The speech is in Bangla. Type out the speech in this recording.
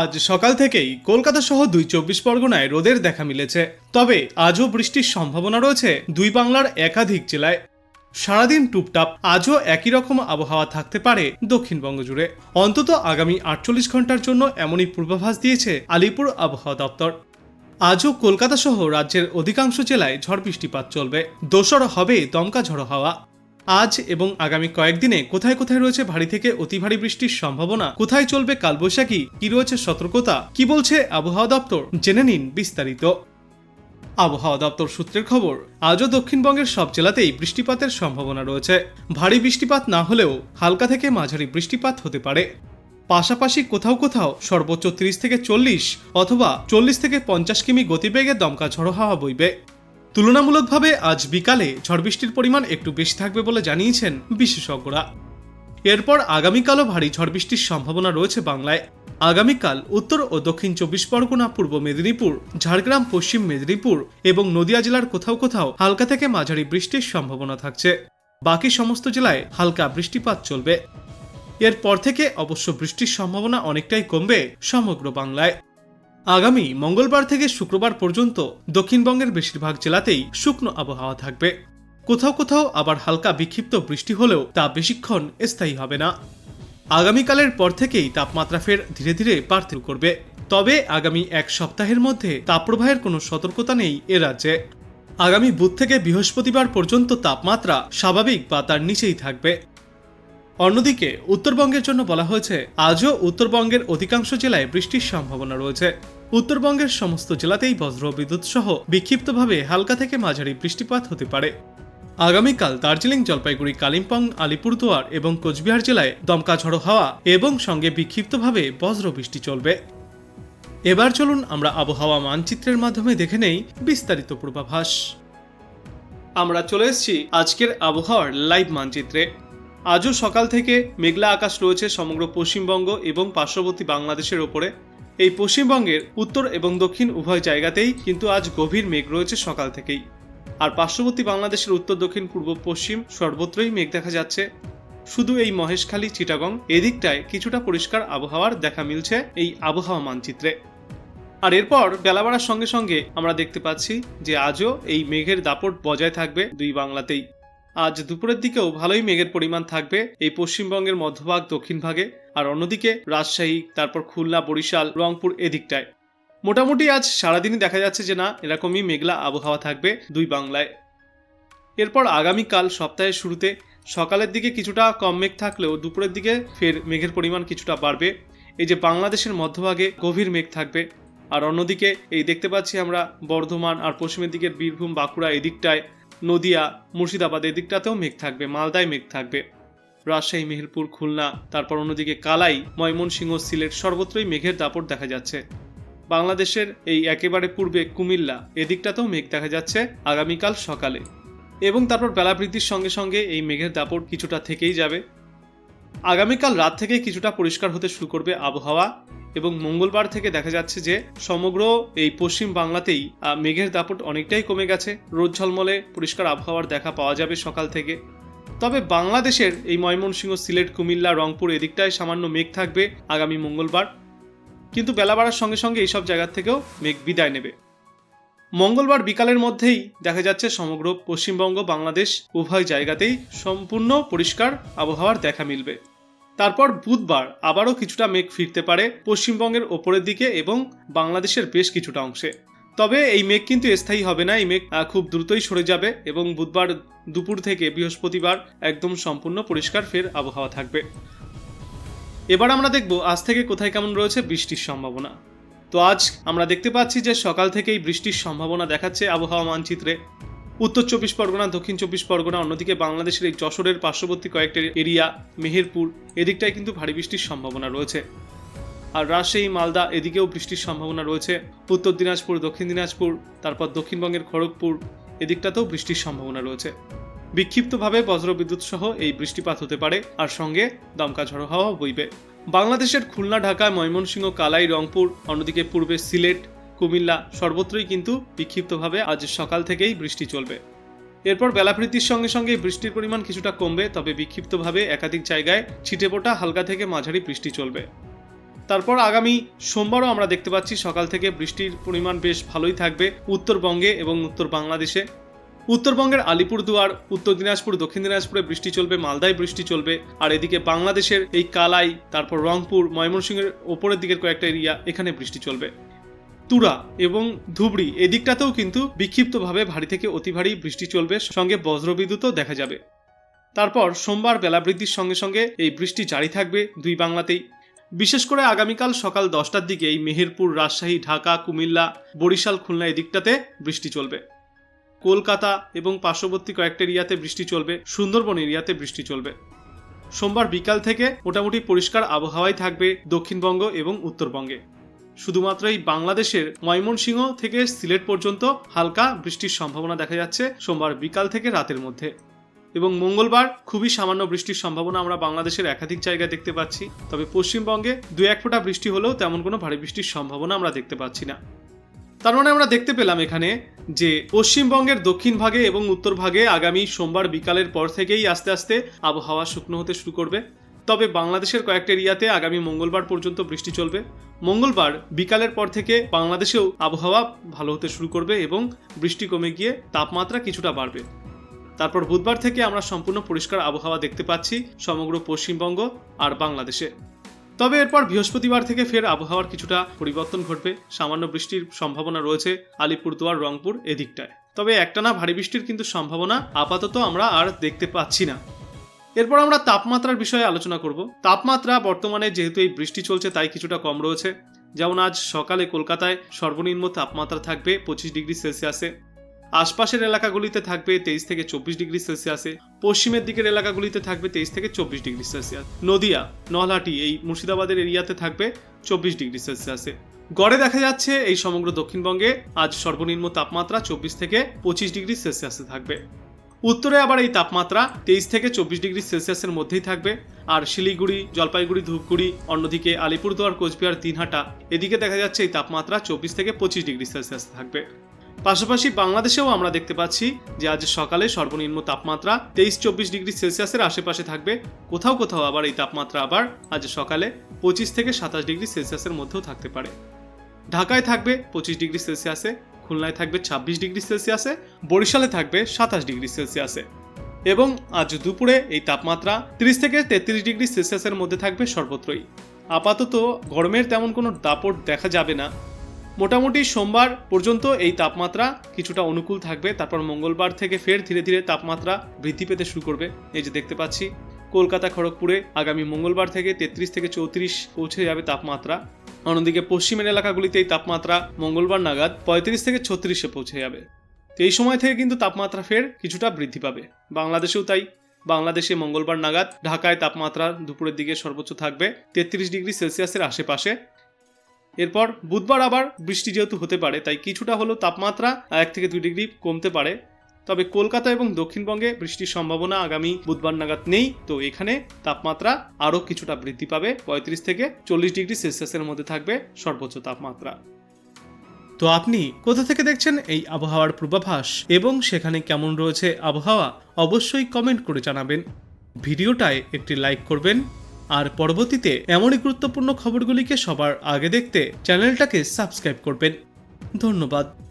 আজ সকাল থেকেই কলকাতা সহ দুই চব্বিশ পরগনায় রোদের দেখা মিলেছে। তবে আজও বৃষ্টির সম্ভাবনা রয়েছে দুই বাংলার একাধিক জেলায়। সারাদিন টুপটাপ, আজও একই রকম আবহাওয়া থাকতে পারে দক্ষিণবঙ্গ জুড়ে অন্তত আগামী আটচল্লিশ ঘণ্টার জন্য এমনই পূর্বাভাস দিয়েছে আলিপুর আবহাওয়া দপ্তর। আজও কলকাতা সহ রাজ্যের অধিকাংশ জেলায় ঝড় বৃষ্টিপাত চলবে। দোসর হবে দমকা ঝড়ো হাওয়া। আজ এবং আগামী কয়েকদিনে কোথায় কোথায় রয়েছে ভারী থেকে অতি ভারী বৃষ্টির সম্ভাবনা? কোথায় চলবে কালবৈশাখী? কি রয়েছে সতর্কতা? কি বলছে আবহাওয়া দপ্তর? জেনে নিন বিস্তারিত। আবহাওয়া দপ্তর সূত্রের খবর, আজও দক্ষিণবঙ্গের সব জেলাতেই বৃষ্টিপাতের সম্ভাবনা রয়েছে। ভারী বৃষ্টিপাত না হলেও হালকা থেকে মাঝারি বৃষ্টিপাত হতে পারে। পাশাপাশি কোথাও কোথাও সর্বোচ্চ তিরিশ থেকে চল্লিশ অথবা চল্লিশ থেকে পঞ্চাশ কিমি গতিবেগে দমকা ঝড়ো হাওয়া বইবে। তুলনামূলকভাবে আজ বিকালে ঝড় বৃষ্টির পরিমাণ একটু বেশি থাকবে বলে জানিয়েছেন বিশেষজ্ঞরা। এরপর আগামীকালও ভারী ঝড় বৃষ্টির সম্ভাবনা রয়েছে বাংলায়। আগামীকাল উত্তর ও দক্ষিণ চব্বিশ পরগনা, পূর্ব মেদিনীপুর, ঝাড়গ্রাম, পশ্চিম মেদিনীপুর এবং নদিয়া জেলার কোথাও কোথাও হালকা থেকে মাঝারি বৃষ্টির সম্ভাবনা থাকছে। বাকি সমস্ত জেলায় হালকা বৃষ্টিপাত চলবে। এরপর থেকে অবশ্য বৃষ্টির সম্ভাবনা অনেকটাই কমবে সমগ্র বাংলায়। আগামী মঙ্গলবার থেকে শুক্রবার পর্যন্ত দক্ষিণবঙ্গের বেশিরভাগ জেলাতেই শুকনো আবহাওয়া থাকবে। কোথাও কোথাও আবার হালকা বিক্ষিপ্ত বৃষ্টি হলেও তা বেশিক্ষণ স্থায়ী হবে না। আগামীকালের পর থেকেই তাপমাত্রা ফের ধীরে ধীরে বাড়তে করবে। তবে আগামী এক সপ্তাহের মধ্যে তাপপ্রবাহের কোনো সতর্কতা নেই এ রাজ্যে। আগামী বুধ থেকে বৃহস্পতিবার পর্যন্ত তাপমাত্রা স্বাভাবিক বা তার নিচেই থাকবে। অন্যদিকে, উত্তরবঙ্গের জন্য বলা হয়েছে, আজও উত্তরবঙ্গের অধিকাংশ জেলায় বৃষ্টির সম্ভাবনা রয়েছে। উত্তরবঙ্গের সমস্ত জেলাতেই বজ্র বিদ্যুৎ সহ বিক্ষিপ্তভাবে হালকা থেকে মাঝারি বৃষ্টিপাত হতে পারে। আগামীকাল দার্জিলিং, জলপাইগুড়ি, কালিম্পং, আলিপুরদুয়ার এবং কোচবিহার জেলায় দমকা ঝড়ো হাওয়া এবং সঙ্গে বিক্ষিপ্তভাবে বজ্র বৃষ্টি চলবে। এবার চলুন আমরা আবহাওয়া মানচিত্রের মাধ্যমে দেখে নেই বিস্তারিত পূর্বাভাস। আমরা চলে এসেছি আজকের আবহাওয়ার লাইভ মানচিত্রে। আজও সকাল থেকে মেঘলা আকাশ রয়েছে সমগ্র পশ্চিমবঙ্গ এবং পার্শ্ববর্তী বাংলাদেশের ওপরে। এই পশ্চিমবঙ্গের উত্তর এবং দক্ষিণ উভয় জায়গাতেই কিন্তু আজ গভীর মেঘ রয়েছে সকাল থেকেই। আর পার্শ্ববর্তী বাংলাদেশের উত্তর, দক্ষিণ, পূর্ব, পশ্চিম সর্বত্রই মেঘ দেখা যাচ্ছে। শুধু এই মহেশখালী, চিটাগং এদিকটায় কিছুটা পরিষ্কার আবহাওয়ার দেখা মিলছে এই আবহাওয়া মানচিত্রে। আর এরপর বেলা বাড়ার সঙ্গে সঙ্গে আমরা দেখতে পাচ্ছি যে আজও এই মেঘের দাপট বজায় থাকবে দুই বাংলাতেই। আজ দুপুরের দিকেও ভালোই মেঘের পরিমাণ থাকবে এই পশ্চিমবঙ্গের মধ্যভাগ, দক্ষিণ ভাগে। আর অন্যদিকে রাজশাহী, তারপর খুলনা, বরিশাল, রংপুর এদিকটায়। মোটামুটি আজ সারাদিনই দেখা যাচ্ছে যে না, এরকমই মেঘলা আবহাওয়া থাকবে দুই বাংলায়। এরপর আগামীকাল সপ্তাহের শুরুতে সকালের দিকে কিছুটা কম মেঘ থাকলেও দুপুরের দিকে ফের মেঘের পরিমাণ কিছুটা বাড়বে। এই যে বাংলাদেশের মধ্যভাগে গভীর মেঘ থাকবে। আর অন্যদিকে এই দেখতে পাচ্ছি আমরা বর্ধমান আর পশ্চিমের দিকের বীরভূম, বাঁকুড়া এদিকটায় নদিয়া, মুর্শিদাবাদ এদিকটাতেও মেঘ থাকবে, মালদায় মেঘ থাকবে। রাজশাহী মেহেরপুর খুলনা, তারপর অন্যদিকে কালাই, ময়মনসিংহ, সিলেট সর্বত্রই মেঘের দাপট দেখা যাচ্ছে। বাংলাদেশের এই একেবারে পূর্বে কুমিল্লা, এদিকটাতেও মেঘ দেখা যাচ্ছে আগামীকাল সকালে। এবং তারপর বেলা বৃদ্ধির সঙ্গে সঙ্গে এই মেঘের দাপট কিছুটা থেকেই যাবে। আগামীকাল রাত থেকে কিছুটা পরিষ্কার হতে শুরু করবে আবহাওয়া। এবং মঙ্গলবার থেকে দেখা যাচ্ছে যে সমগ্র এই পশ্চিম বাংলাতেই মেঘের দাপট অনেকটাই কমে গেছে। রোদ ঝলমলে পরিষ্কার আবহাওয়ার দেখা পাওয়া যাবে সকাল থেকে। তবে বাংলাদেশের এই ময়মনসিংহ, সিলেট, কুমিল্লা, রংপুর এদিকটায় সামান্য মেঘ থাকবে আগামী মঙ্গলবার। কিন্তু বেলা বাড়ার সঙ্গে সঙ্গে এইসব জায়গার থেকেও মেঘ বিদায় নেবে। মঙ্গলবার বিকালের মধ্যেই দেখা যাচ্ছে সমগ্র পশ্চিমবঙ্গ, বাংলাদেশ উভয় জায়গাতেই সম্পূর্ণ পরিষ্কার আবহাওয়ার দেখা মিলবে। তারপর বুধবার আবারও কিছুটা মেঘ ফিরতে পারে পশ্চিমবঙ্গের ওপরের দিকে এবং বাংলাদেশের বেশ কিছুটা অংশে। তবে এই মেঘ কিন্তু স্থায়ী হবে না, এই মেঘ খুব দ্রুতই সরে যাবে এবং বুধবার দুপুর থেকে বৃহস্পতিবার একদম সম্পূর্ণ পরিষ্কার ফের আবহাওয়া থাকবে। এবার আমরা দেখব আজ থেকে কোথায় কেমন রয়েছে বৃষ্টির সম্ভাবনা। তো আজ আমরা দেখতে পাচ্ছি যে সকাল থেকেই বৃষ্টির সম্ভাবনা দেখাচ্ছে আবহাওয়া মানচিত্রে। উত্তর চব্বিশ পরগনা, দক্ষিণ চব্বিশ পরগনা, অন্যদিকে বাংলাদেশের এই যশোরের পার্শ্ববর্তী কয়েকটা এরিয়া, মেহেরপুর, এদিকটায় কিন্তু ভারী বৃষ্টির সম্ভাবনা রয়েছে। আর রাজশাহী, মালদা এদিকেও বৃষ্টির সম্ভাবনা রয়েছে। উত্তর দিনাজপুর, দক্ষিণ দিনাজপুর, তারপর দক্ষিণবঙ্গের খড়গপুর, এদিকটাতেও বৃষ্টির সম্ভাবনা রয়েছে। বিক্ষিপ্তভাবে বজ্রবিদ্যুৎ সহ এই বৃষ্টিপাত হতে পারে, আর সঙ্গে দমকা ঝড়ো হাওয়া বইবে। বাংলাদেশের খুলনা, ঢাকা, ময়মনসিংহ, কালাই, রংপুর, অন্যদিকে পূর্বে সিলেট কুমিল্লা সর্বত্রই কিন্তু বিক্ষিপ্তভাবে আজ সকাল থেকেই বৃষ্টি চলবে। এরপর বেলা বৃদ্ধির সঙ্গে সঙ্গে বৃষ্টির পরিমাণ কিছুটা কমবে, তবে বিক্ষিপ্তভাবে একাধিক জায়গায় ছিটে ছিটেপোটা হালকা থেকে মাঝারি বৃষ্টি চলবে। তারপর আগামী সোমবারও আমরা দেখতে পাচ্ছি সকাল থেকে বৃষ্টির পরিমাণ বেশ ভালোই থাকবে উত্তরবঙ্গে এবং উত্তর বাংলাদেশে। উত্তরবঙ্গের আলিপুরদুয়ার, উত্তর দিনাজপুর, দক্ষিণ দিনাজপুরে বৃষ্টি চলবে, মালদায় বৃষ্টি চলবে, আর এদিকে বাংলাদেশের এই কালাই, তারপর রংপুর, ময়মনসিংহের ওপরের দিকের কয়েকটা এরিয়া এখানে বৃষ্টি চলবে। তুরা এবং ধুবড়ি, এদিকটাতেও কিন্তু বিক্ষিপ্তভাবে ভারী থেকে অতি ভারী বৃষ্টি চলবে, সঙ্গে বজ্রবিদ্যুৎও দেখা যাবে। তারপর সোমবার বেলা বৃদ্ধির সঙ্গে সঙ্গে এই বৃষ্টি জারি থাকবে দুই বাংলাতেই। বিশেষ করে আগামীকাল সকাল দশটার দিকে এই মেহেরপুর, রাজশাহী, ঢাকা, কুমিল্লা, বরিশাল, খুলনা এদিকটাতে বৃষ্টি চলবে। কলকাতা এবং পার্শ্ববর্তী কয়েকটা এরিয়াতে বৃষ্টি চলবে, সুন্দরবন এরিয়াতে বৃষ্টি চলবে। সোমবার বিকাল থেকে মোটামুটি পরিষ্কার আবহাওয়াই থাকবে দক্ষিণবঙ্গ এবং উত্তরবঙ্গে। শুধুমাত্র এই বাংলাদেশের ময়মনসিংহ থেকে সিলেট পর্যন্ত হালকা বৃষ্টির সম্ভাবনা দেখা যাচ্ছে সোমবার বিকাল থেকে রাতের মধ্যে। এবং মঙ্গলবার খুবই সামান্য বৃষ্টির সম্ভাবনা আমরা বাংলাদেশের একাধিক জায়গায় দেখতে পাচ্ছি। তবে পশ্চিমবঙ্গে দু এক ফোঁটা বৃষ্টি হলেও তেমন কোনো ভারী বৃষ্টির সম্ভাবনা আমরা দেখতে পাচ্ছি না। তার মানে আমরা দেখতে পেলাম এখানে যে পশ্চিমবঙ্গের দক্ষিণ ভাগে এবং উত্তর ভাগে আগামী সোমবার বিকালের পর থেকেই আস্তে আস্তে আবহাওয়া শুকনো হতে শুরু করবে। তবে বাংলাদেশের কয়েকটা এরিয়াতে আগামী মঙ্গলবার পর্যন্ত বৃষ্টি চলবে। মঙ্গলবার বিকালের পর থেকে বাংলাদেশেও আবহাওয়া ভালো হতে শুরু করবে এবং বৃষ্টি কমে গিয়ে তাপমাত্রা কিছুটা বাড়বে। তারপর বুধবার থেকে আমরা সম্পূর্ণ পরিষ্কার আবহাওয়া দেখতে পাচ্ছি সমগ্র পশ্চিমবঙ্গ আর বাংলাদেশে। তবে এরপর বৃহস্পতিবার থেকে ফের আবহাওয়ার কিছুটা পরিবর্তন ঘটবে। সামান্য বৃষ্টির সম্ভাবনা রয়েছে আলিপুরদুয়ার, রংপুর এদিকটায়। তবে একটানা ভারী বৃষ্টির কিন্তু সম্ভাবনা আপাতত আমরা আর দেখতে পাচ্ছি না। এরপর আমরা তাপমাত্রার বিষয়ে আলোচনা করব। তাপমাত্রা বর্তমানে যেহেতু এই বৃষ্টি চলছে, তাই কিছুটা কম রয়েছে। যেমন আজ সকালে কলকাতায় সর্বনিম্ন তাপমাত্রা থাকবে পঁচিশ ডিগ্রি সেলসিয়াসে। আশপাশের এলাকাগুলিতে থাকবে তেইশ থেকে চব্বিশ ডিগ্রি সেলসিয়াসে। পশ্চিমের দিকের এলাকাগুলিতে থাকবে তেইশ থেকে চব্বিশ ডিগ্রি সেলসিয়াস। নদিয়া, নলহাটি এই মুর্শিদাবাদের এরিয়াতে থাকবে চব্বিশ ডিগ্রি সেলসিয়াসে। গড়ে দেখা যাচ্ছে এই সমগ্র দক্ষিণবঙ্গে আজ সর্বনিম্ন তাপমাত্রা চব্বিশ থেকে পঁচিশ ডিগ্রি সেলসিয়াসে থাকবে। উত্তরে আবার এই তাপমাত্রা তেইশ থেকে চব্বিশ ডিগ্রি সেলসিয়াসের মধ্যেই থাকবে। আর শিলিগুড়ি, জলপাইগুড়ি, ধূপগুড়ি, অন্যদিকে আলিপুরদুয়ার, কোচবিহার দিনহাটা এদিকে দেখা যাচ্ছে এই তাপমাত্রা চব্বিশ থেকে পঁচিশ ডিগ্রি সেলসিয়াস থাকবে। পাশাপাশি বাংলাদেশেও আমরা দেখতে পাচ্ছি যে আজ সকালে সর্বনিম্ন তাপমাত্রা তেইশ চব্বিশ ডিগ্রি সেলসিয়াসের আশেপাশে থাকবে। কোথাও কোথাও আবার এই তাপমাত্রা আবার আজ সকালে পঁচিশ থেকে সাতাশ ডিগ্রি সেলসিয়াসের মধ্যেও থাকতে পারে। ঢাকায় থাকবে পঁচিশ ডিগ্রি সেলসিয়াসে খুলনায় থাকবে ছাব্বিশ ডিগ্রি সেলসিয়াসে, বরিশালে থাকবে সাতাশ ডিগ্রি সেলসিয়াসে। এবং আজ দুপুরে এই তাপমাত্রা তিরিশ থেকে তেত্রিশ ডিগ্রি সেলসিয়াসের মধ্যে থাকবে সর্বত্রই। আপাতত গরমের তেমন কোনো দাপট দেখা যাবে না। মোটামুটি সোমবার পর্যন্ত এই তাপমাত্রা কিছুটা অনুকূল থাকবে, তারপর মঙ্গলবার থেকে ফের ধীরে ধীরে তাপমাত্রা বৃদ্ধি পেতে শুরু করবে। এই যে দেখতে পাচ্ছি, কলকাতা, খড়গপুরে আগামী মঙ্গলবার থেকে তেত্রিশ থেকে চৌত্রিশ পৌঁছে যাবে তাপমাত্রা। অন্যদিকে পশ্চিমের এলাকাগুলিতে এই তাপমাত্রা মঙ্গলবার নাগাদ পঁয়ত্রিশ থেকে ছত্রিশে পৌঁছে যাবে। তো এই সময় থেকে কিন্তু তাপমাত্রা ফের কিছুটা বৃদ্ধি পাবে। বাংলাদেশেও তাই। বাংলাদেশে মঙ্গলবার নাগাদ ঢাকায় তাপমাত্রা দুপুরের দিকে সর্বোচ্চ থাকবে তেত্রিশ ডিগ্রি সেলসিয়াসের আশেপাশে। এরপর বুধবার আবার বৃষ্টি যেহেতু হতে পারে, তাই কিছুটা হলেও তাপমাত্রা এক থেকে দুই ডিগ্রি কমতে পারে। তবে কলকাতা এবং দক্ষিণবঙ্গে বৃষ্টির সম্ভাবনা আগামী বুধবার নাগাদ নেই। তো এখানে তাপমাত্রা আরও কিছুটা বৃদ্ধি পাবে। পঁয়ত্রিশ থেকে চল্লিশ ডিগ্রি সেলসিয়াসের মধ্যে থাকবে সর্বোচ্চ তাপমাত্রা। তো আপনি কোথা থেকে দেখছেন এই আবহাওয়ার পূর্বাভাস এবং সেখানে কেমন রয়েছে আবহাওয়া? অবশ্যই কমেন্ট করে জানাবেন। ভিডিওটায় একটি লাইক করবেন। আর পরবর্তীতে এমনই গুরুত্বপূর্ণ খবরগুলিকে সবার আগে দেখতে চ্যানেলটাকে সাবস্ক্রাইব করবেন। ধন্যবাদ।